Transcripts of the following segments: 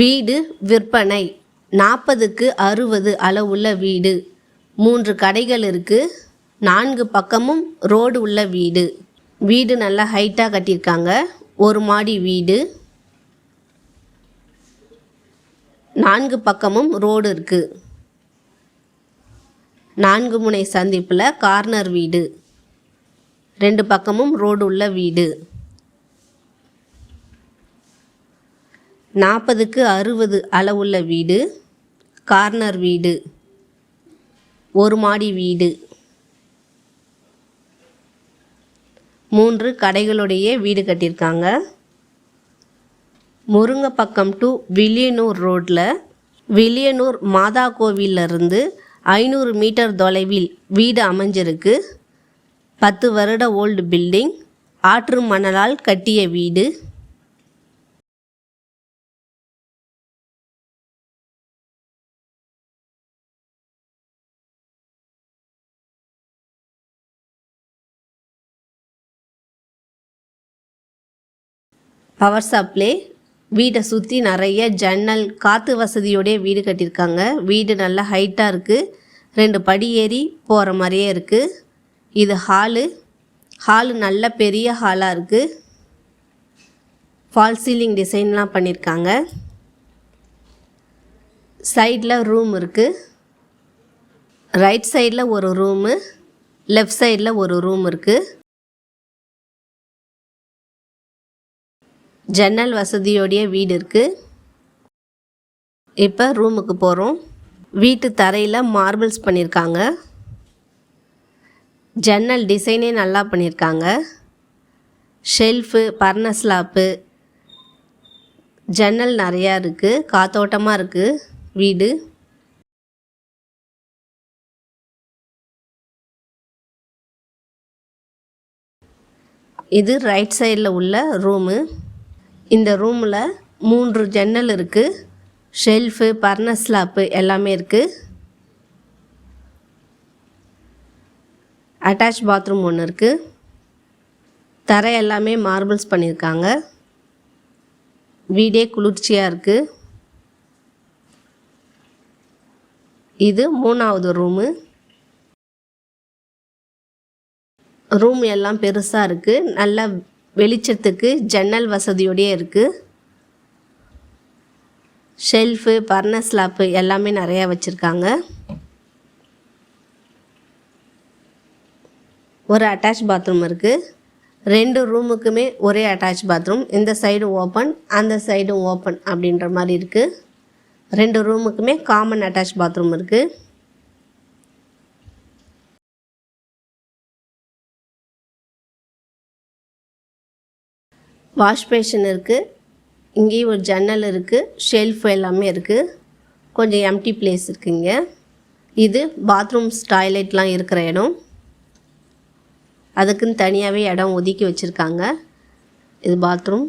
வீடு விற்பனை. நாற்பதுக்கு அறுபது அளவுள்ள வீடு. மூன்று கடைகள் இருக்குது நான்கு பக்கமும் ரோடு உள்ள வீடு. வீடு நல்லா ஹைட்டாக கட்டியிருக்காங்க. ஒரு மாடி வீடு. நான்கு பக்கமும் ரோடு இருக்குது நான்கு முனை சந்திப்பில் கார்னர் வீடு. ரெண்டு பக்கமும் ரோடு உள்ள வீடு. நாற்பதுக்கு அறுபது அளவுள்ள வீடு கார்னர் வீடு ஒரு மாடி வீடு. மூன்று கடைகளுடைய வீடு கட்டியிருக்காங்க. முருங்கப்பக்கம் டு வில்லியனூர் ரோட்டில் வில்லியனூர் மாதா கோவிலிருந்து ஐநூறு மீட்டர் தொலைவில் வீடு அமைஞ்சிருக்கு. பத்து வருட ஓல்டு பில்டிங் ஆற்று மணலால் கட்டிய வீடு. பவர் சப்ளை வீட்டை சுற்றி நிறைய ஜன்னல் காற்று வசதியோடைய வீடு கட்டியிருக்காங்க. வீடு நல்லா ஹைட்டாக இருக்குது ரெண்டு படி ஏறி போகிற மாதிரியே இருக்குது இது ஹாலு. ஹாலு நல்ல பெரிய ஹாலாக இருக்குது ஃபால் சீலிங் டிசைன்லாம் பண்ணியிருக்காங்க. சைடில் ரூம் இருக்குது ரைட் சைடில் ஒரு ரூமு. லெஃப்ட் சைடில் ஒரு ரூம் இருக்குது ஜன்னல் வசதியோடைய வீடு இருக்குது இப்போ ரூமுக்கு போகிறோம் வீட்டு தரையில் மார்பிள்ஸ் பண்ணியிருக்காங்க ஜன்னல் டிசைனே நல்லா பண்ணியிருக்காங்க ஷெல்ஃபு பர்னஸ்லாப்பு ஜன்னல் நிறையா இருக்குது காத்தோட்டமாக இருக்குது வீடு. இது ரைட் சைடில் உள்ள ரூமு. இந்த ரூமில் மூன்று ஜன்னல் இருக்குது ஷெல்ஃபு பர்னஸ்லாப்பு எல்லாமே இருக்குது அட்டாச் பாத்ரூம் ஒன்று இருக்குது தரை எல்லாமே மார்பிள்ஸ் பண்ணியிருக்காங்க வீடே குளிர்ச்சியாக இருக்குது இது மூணாவது ரூமு ரூம் எல்லாம் பெருசாக இருக்குது நல்ல வெளிச்சத்துக்கு ஜன்னல் வசதியோடயே இருக்குது ஷெல்ஃபு பர்னஸ்லாப்பு எல்லாமே நிறையா வச்சுருக்காங்க. ஒரு அட்டாச் பாத்ரூம் இருக்குது ரெண்டு ரூமுக்குமே ஒரே அட்டாச் பாத்ரூம் இந்த சைடு ஓப்பன் அந்த சைடும் ஓப்பன் அப்படின்ற மாதிரி இருக்குது ரெண்டு ரூமுக்குமே காமன் அட்டாச் பாத்ரூம் இருக்குது வாஷ் பேஷன் இருக்குது இங்கேயும் ஒரு ஜன்னல் இருக்குது ஷெல்ஃப் எல்லாமே இருக்குது கொஞ்சம் எம்டி பிளேஸ் இருக்குங்க இது பாத்ரூம்ஸ் டாய்லெட்லாம் இருக்கிற இடம். அதுக்குன்னு தனியாகவே இடம் ஒதுக்கி வச்சுருக்காங்க. இது பாத்ரூம்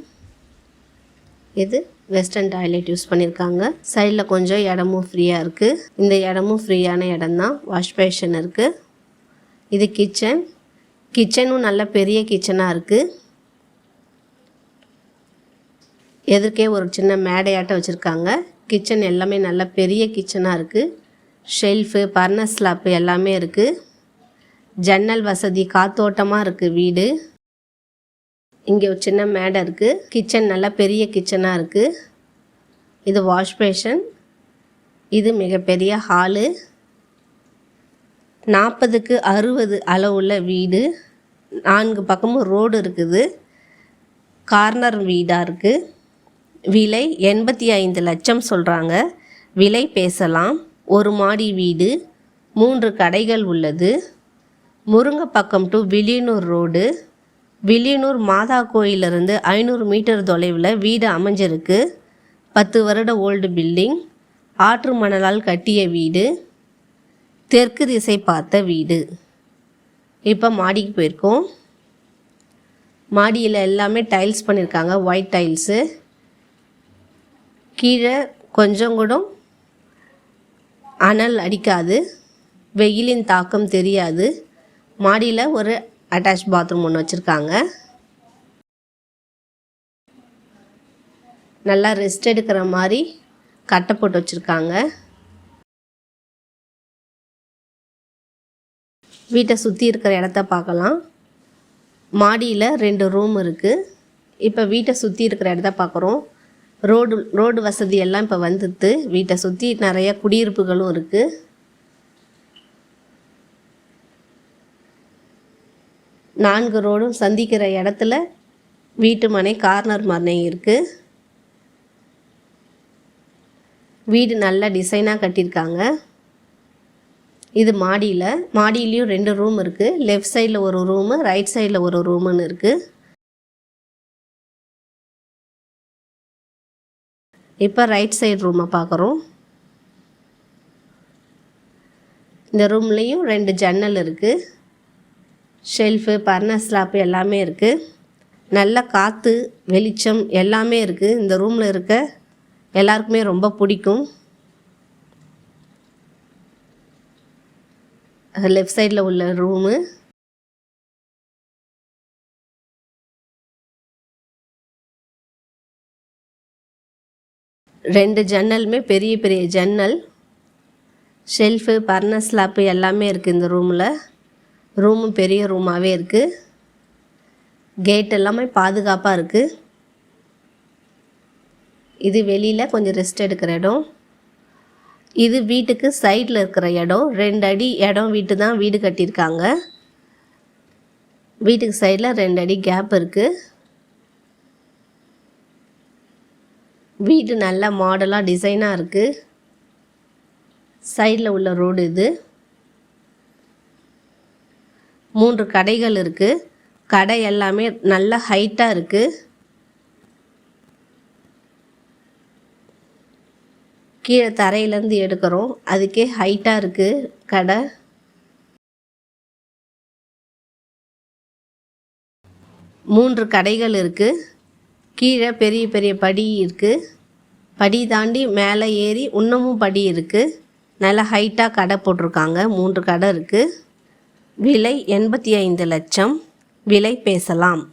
இது வெஸ்டர்ன் டாய்லெட் யூஸ் பண்ணியிருக்காங்க சைடில் கொஞ்சம் இடமும் ஃப்ரீயாக இருக்குது இந்த இடமும் ஃப்ரீயான இடம் தான். வாஷ் பேஷன் இருக்குது இது கிச்சன் கிச்சனும் நல்ல பெரிய கிச்சனாக இருக்குது எதிர்க்கே ஒரு சின்ன மேடையாட்டம் வச்சுருக்காங்க. கிச்சன் எல்லாமே நல்ல பெரிய கிச்சனாக இருக்குது ஷெல்ஃபு பர்னஸ்லாப்பு எல்லாமே இருக்குது ஜன்னல் வசதி காத்தோட்டமாக இருக்குது வீடு. இங்கே ஒரு சின்ன மேடை இருக்குது கிச்சன் நல்லா பெரிய கிச்சனாக இருக்குது இது வாஷ் பேஷன் இது மிகப்பெரிய ஹாலு நாற்பதுக்கு அறுபது அளவுள்ள வீடு. நான்கு பக்கமும் ரோடு இருக்குது. கார்னர் வீடாக இருக்குது விலை எண்பத்தி ஐந்து லட்சம் சொல்கிறாங்க விலை பேசலாம். ஒரு மாடி வீடு மூன்று கடைகள் உள்ளது. முருங்கப்பக்கம் டு வில்லியனூர் ரோடு வில்லியனூர் மாதா கோயிலிருந்து ஐநூறு மீட்டர் தொலைவில் வீடு அமைஞ்சிருக்கு. பத்து வருட ஓல்டு பில்டிங் ஆற்று மணலால் கட்டிய வீடு தெற்கு திசை பார்த்த வீடு. இப்போ மாடிக்கு போயிருக்கோம். மாடியில் எல்லாமே டைல்ஸ் பண்ணியிருக்காங்க ஒயிட் டைல்ஸு கீழே கொஞ்சம் கூட அனல் அடிக்காது. வெயிலின் தாக்கம் தெரியாது. மாடியில் ஒரு அட்டாச் பாத்ரூம் ஒன்று வச்சுருக்காங்க. நல்லா ரெஸ்ட் எடுக்கிற மாதிரி கட்டை போட்டு வச்சுருக்காங்க. வீட்டை சுற்றி இருக்கிற இடத்த பார்க்கலாம். மாடியில் ரெண்டு ரூம் இருக்குது இப்போ வீட்டை சுற்றி இருக்கிற இடத்த பார்க்குறோம். ரோடு ரோடு வசதி எல்லாம் இப்போ வந்துடுது வீட்டை சுற்றி நிறைய குடியிருப்புகளும் இருக்குது நான்கு ரோடும் சந்திக்கிற இடத்துல வீட்டு மனை கார்னர் மனை இருக்குது வீடு நல்ல டிசைனாக கட்டியிருக்காங்க. இது மாடியில் மாடியிலையும் ரெண்டு ரூம் இருக்குது லெஃப்ட் சைடில் ஒரு ரூமு ரைட் சைடில் ஒரு ரூமுன்னு இருக்குது இப்போ ரைட் சைடு ரூமை பார்க்குறோம் இந்த ரூம்லேயும் ரெண்டு ஜன்னல் இருக்குது ஷெல்ஃபு பர்னர் ஸ்லாப்பு எல்லாமே இருக்குது நல்ல காற்று வெளிச்சம் எல்லாமே இருக்குது இந்த ரூமில் இருக்க எல்லாருக்குமே ரொம்ப பிடிக்கும். லெஃப்ட் சைடில் உள்ள ரூமு ரெண்டு ஜன்னலுமே பெரிய பெரிய ஜன்னல். ஷெல்ஃபு பர்னர் ஸ்லாப்பு எல்லாமே இருக்குது இந்த ரூமில் ரூமும் பெரிய ரூமாகவே இருக்குது கேட் எல்லாமே பாதுகாப்பாக இருக்குது இது வெளியில் கொஞ்சம் ரெஸ்ட் எடுக்கிற இடம். இது வீட்டுக்கு சைடில் இருக்கிற இடம். ரெண்டு அடி இடம் வீட்டு தான் வீடு கட்டியிருக்காங்க. வீட்டுக்கு சைடில் ரெண்டு அடி கேப் இருக்குது வீடு நல்ல மாடலாக டிசைனாக இருக்குது சைடில் உள்ள ரோடு இது. மூன்று கடைகள் இருக்குது கடை எல்லாமே நல்ல ஹைட்டாக இருக்குது கீழே தரையிலேருந்து எடுக்கிறோம். அதுக்கே ஹைட்டாக இருக்குது கடை. மூன்று கடைகள் இருக்குது கீழே பெரிய பெரிய படி இருக்குது படி தாண்டி மேலே ஏறி இன்னமும் படி இருக்குது நல்லா ஹைட்டாக கடை போட்டிருக்காங்க. மூன்று கடை இருக்குது விலை எண்பத்தி ஐந்து லட்சம். விலை பேசலாம்.